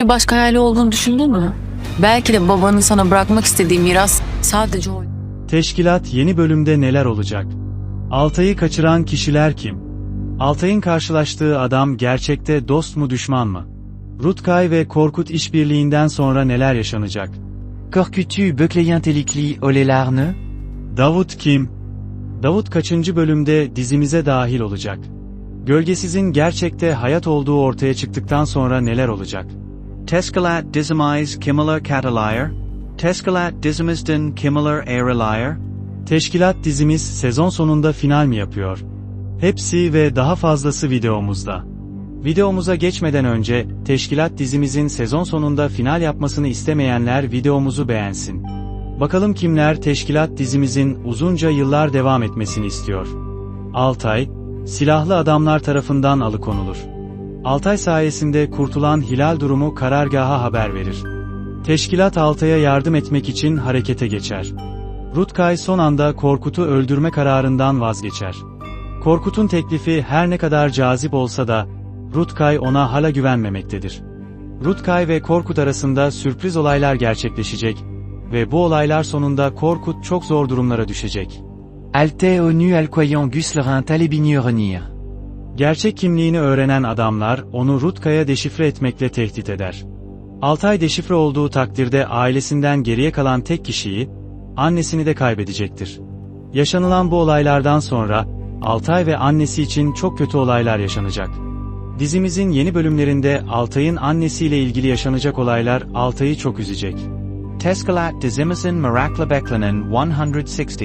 Bir başka hayali olduğunu düşündün mü? Belki de babanın sana bırakmak istediği miras sadece o. Teşkilat yeni bölümde neler olacak? Altay'ı kaçıran kişiler kim? Altay'ın karşılaştığı adam gerçekte dost mu düşman mı? Rutkay ve Korkut işbirliğinden sonra neler yaşanacak? Korkutu bökleyen telikli olelarını? Davut kim? Davut kaçıncı bölümde dizimize dahil olacak? Gölgesiz'in gerçekte hayat olduğu ortaya çıktıktan sonra neler olacak? Teskalat dizimiz kimiler catalyar? Teskalat dizimizden kimiler aerilayar? Teşkilat dizimiz sezon sonunda final mi yapıyor? Hepsi ve daha fazlası videomuzda. Videomuza geçmeden önce, Teşkilat dizimizin sezon sonunda final yapmasını istemeyenler videomuzu beğensin. Bakalım kimler Teşkilat dizimizin uzunca yıllar devam etmesini istiyor. Altay, silahlı adamlar tarafından alıkonulur. Altay sayesinde kurtulan Hilal durumu karargaha haber verir. Teşkilat Altay'a yardım etmek için harekete geçer. Rutkay son anda Korkut'u öldürme kararından vazgeçer. Korkut'un teklifi her ne kadar cazip olsa da, Rutkay ona hala güvenmemektedir. Rutkay ve Korkut arasında sürpriz olaylar gerçekleşecek ve bu olaylar sonunda Korkut çok zor durumlara düşecek. Alte onu alkoyan guslerin talebini öğrenir. Gerçek kimliğini öğrenen adamlar onu Rutkay'a deşifre etmekle tehdit eder. Altay deşifre olduğu takdirde ailesinden geriye kalan tek kişiyi, annesini de kaybedecektir. Yaşanılan bu olaylardan sonra, Altay ve annesi için çok kötü olaylar yaşanacak. Dizimizin yeni bölümlerinde Altay'ın annesiyle ilgili yaşanacak olaylar Altay'ı çok üzecek. Teskalat dizimizin merakla beklenen 160.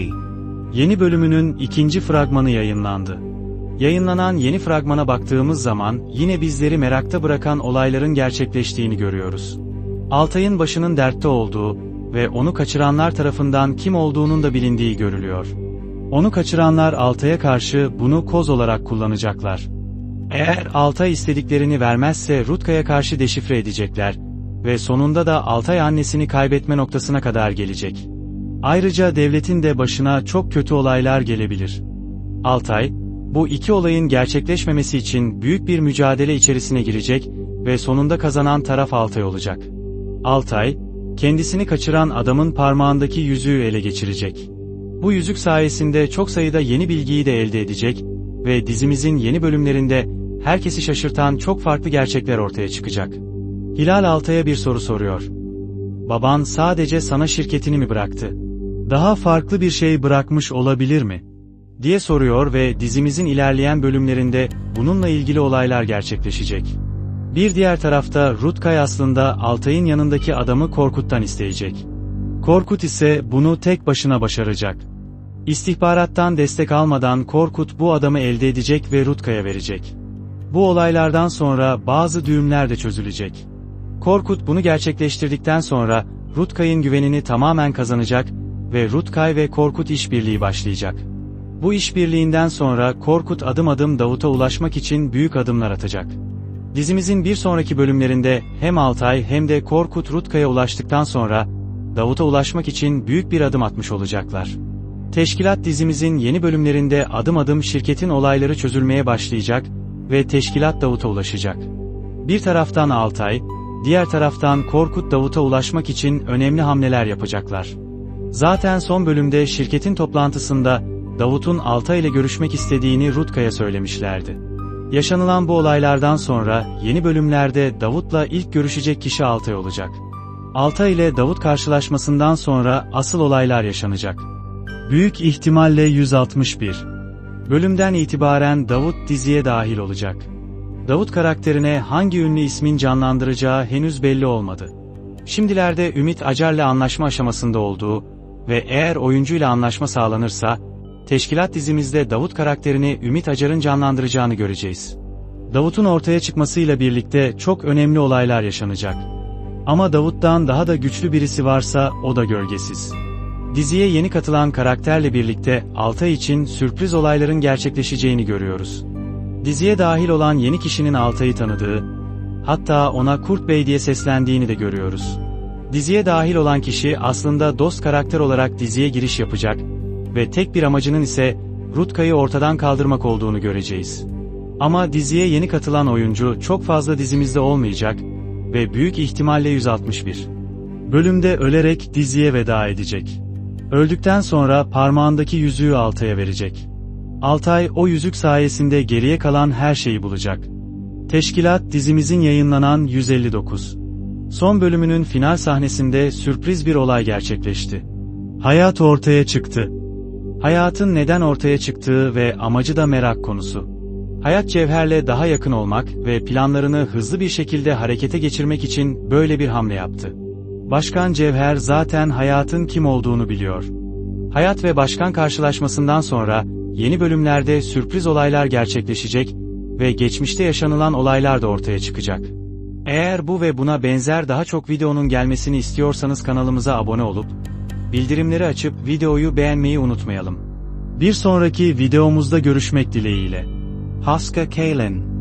Yeni bölümünün ikinci fragmanı yayınlandı. Yayınlanan yeni fragmana baktığımız zaman yine bizleri merakta bırakan olayların gerçekleştiğini görüyoruz. Altay'ın başının dertte olduğu ve onu kaçıranlar tarafından kim olduğunun da bilindiği görülüyor. Onu kaçıranlar Altay'a karşı bunu koz olarak kullanacaklar. Eğer Altay istediklerini vermezse Rutka'ya karşı deşifre edecekler ve sonunda da Altay annesini kaybetme noktasına kadar gelecek. Ayrıca devletin de başına çok kötü olaylar gelebilir. Altay, bu iki olayın gerçekleşmemesi için büyük bir mücadele içerisine girecek ve sonunda kazanan taraf Altay olacak. Altay, kendisini kaçıran adamın parmağındaki yüzüğü ele geçirecek. Bu yüzük sayesinde çok sayıda yeni bilgiyi de elde edecek ve dizimizin yeni bölümlerinde herkesi şaşırtan çok farklı gerçekler ortaya çıkacak. Hilal Altay'a bir soru soruyor. Baban sadece sana şirketini mi bıraktı? Daha farklı bir şey bırakmış olabilir mi? Diye soruyor ve dizimizin ilerleyen bölümlerinde bununla ilgili olaylar gerçekleşecek. Bir diğer tarafta Rutkay aslında Altay'ın yanındaki adamı Korkut'tan isteyecek. Korkut ise bunu tek başına başaracak. İstihbarattan destek almadan Korkut bu adamı elde edecek ve Rutkay'a verecek. Bu olaylardan sonra bazı düğümler de çözülecek. Korkut bunu gerçekleştirdikten sonra Rutkay'ın güvenini tamamen kazanacak ve Rutkay ve Korkut işbirliği başlayacak. Bu işbirliğinden sonra Korkut adım adım Davut'a ulaşmak için büyük adımlar atacak. Dizimizin bir sonraki bölümlerinde hem Altay hem de Korkut Rutkay'a ulaştıktan sonra Davut'a ulaşmak için büyük bir adım atmış olacaklar. Teşkilat dizimizin yeni bölümlerinde adım adım şirketin olayları çözülmeye başlayacak ve teşkilat Davut'a ulaşacak. Bir taraftan Altay, diğer taraftan Korkut Davut'a ulaşmak için önemli hamleler yapacaklar. Zaten son bölümde şirketin toplantısında Davut'un Altay ile görüşmek istediğini Rutkay'a söylemişlerdi. Yaşanılan bu olaylardan sonra yeni bölümlerde Davut'la ilk görüşecek kişi Altay olacak. Altay ile Davut karşılaşmasından sonra asıl olaylar yaşanacak. Büyük ihtimalle 161. Bölümden itibaren Davut diziye dahil olacak. Davut karakterine hangi ünlü ismin canlandıracağı henüz belli olmadı. Şimdilerde Ümit Acar'la anlaşma aşamasında olduğu ve eğer oyuncuyla anlaşma sağlanırsa, Teşkilat dizimizde Davut karakterini Ümit Acar'ın canlandıracağını göreceğiz. Davut'un ortaya çıkmasıyla birlikte çok önemli olaylar yaşanacak. Ama Davut'tan daha da güçlü birisi varsa o da gölgesiz. Diziye yeni katılan karakterle birlikte Altay için sürpriz olayların gerçekleşeceğini görüyoruz. Diziye dahil olan yeni kişinin Altay'ı tanıdığı, hatta ona Kurt Bey diye seslendiğini de görüyoruz. Diziye dahil olan kişi aslında dost karakter olarak diziye giriş yapacak ve tek bir amacının ise Rutkay'ı ortadan kaldırmak olduğunu göreceğiz. Ama diziye yeni katılan oyuncu çok fazla dizimizde olmayacak ve büyük ihtimalle 161. Bölümde ölerek diziye veda edecek. Öldükten sonra parmağındaki yüzüğü Altay'a verecek. Altay o yüzük sayesinde geriye kalan her şeyi bulacak. Teşkilat dizimizin yayınlanan 159. Son bölümünün final sahnesinde sürpriz bir olay gerçekleşti. Hayat ortaya çıktı. Hayatın neden ortaya çıktığı ve amacı da merak konusu. Hayat Cevher'le daha yakın olmak ve planlarını hızlı bir şekilde harekete geçirmek için böyle bir hamle yaptı. Başkan Cevher zaten Hayat'ın kim olduğunu biliyor. Hayat ve Başkan karşılaşmasından sonra yeni bölümlerde sürpriz olaylar gerçekleşecek ve geçmişte yaşanılan olaylar da ortaya çıkacak. Eğer bu ve buna benzer daha çok videonun gelmesini istiyorsanız kanalımıza abone olup bildirimleri açıp videoyu beğenmeyi unutmayalım. Bir sonraki videomuzda görüşmek dileğiyle. Hoska Kalin.